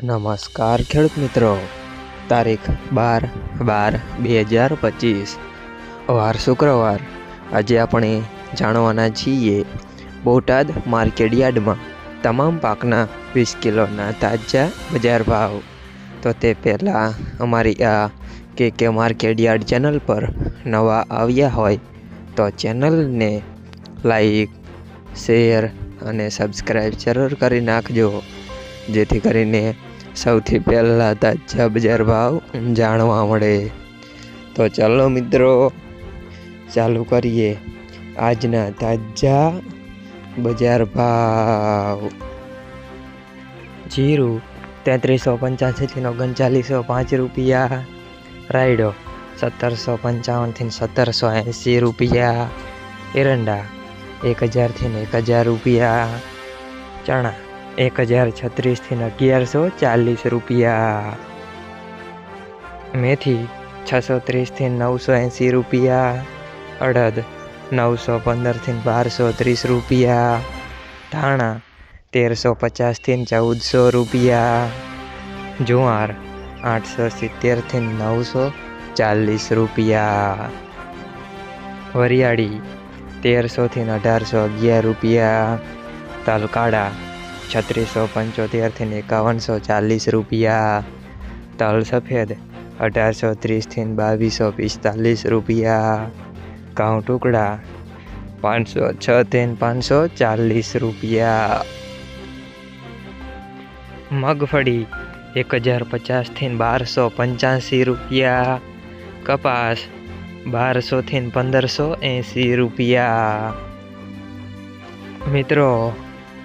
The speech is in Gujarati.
નમસ્કાર ખેડૂત મિત્રો. તારીખ બાર બાર બે હજાર પચીસ. વાર શુક્રવાર. આજે આપણે જાણવાના છીએ બોટાદ માર્કેટયાર્ડમાં તમામ પાકના વીસ કિલોના તાજા બજાર ભાવ. તો તે પહેલાં અમારી આ કે કે માર્કેટયાર્ડ ચેનલ પર નવા આવ્યા હોય તો ચેનલને લાઈક, શેર અને સબસ્ક્રાઈબ જરૂર કરી નાખજો. જેથી કરીને સૌથી પહેલાં તાજા બજાર ભાવ જાણવા મળે. તો ચાલો મિત્રો, ચાલુ કરીએ. આજના તાજા બજાર ભાવ. જીરું તેત્રીસો પંચ્યાસીથી ઓગણચાલીસો પાંચ રૂપિયા. રાયડો સત્તરસો પંચાવનથી સત્તરસો એંસી રૂપિયા. એરંડા એક હજારથી એક હજાર રૂપિયા. ચણા એક હજાર છત્રીસથી અગિયારસો ચાલીસ રૂપિયા. મેથી છસો ત્રીસથી નવસો એંસી રૂપિયા. અડદ નવસો પંદરથી બારસો ત્રીસ રૂપિયા. ધાણા તેરસો પચાસથી ચૌદસો રૂપિયા. જુવાર આઠસો સિત્તેરથી નવસો ચાલીસ રૂપિયા. વરિયાળી તેરસોથી અઢારસો અગિયાર રૂપિયા. તલકાડા છત્રીસો પંચોતેરથી એકાવનસો ચાલીસ રૂપિયા. તલ સફેદ, અઢારસો ત્રીસથી બાવીસો પિસ્તાલીસ રૂપિયા. ઘઉં ટુકડા, પાંચસો છથી પાંચસો ચાલીસ રૂપિયા. મગફળી, એક હજાર પચાસથી બારસો પંચ્યાસી રૂપિયા. કપાસ બારસોથી પંદરસો એંસી રૂપિયા. મિત્રો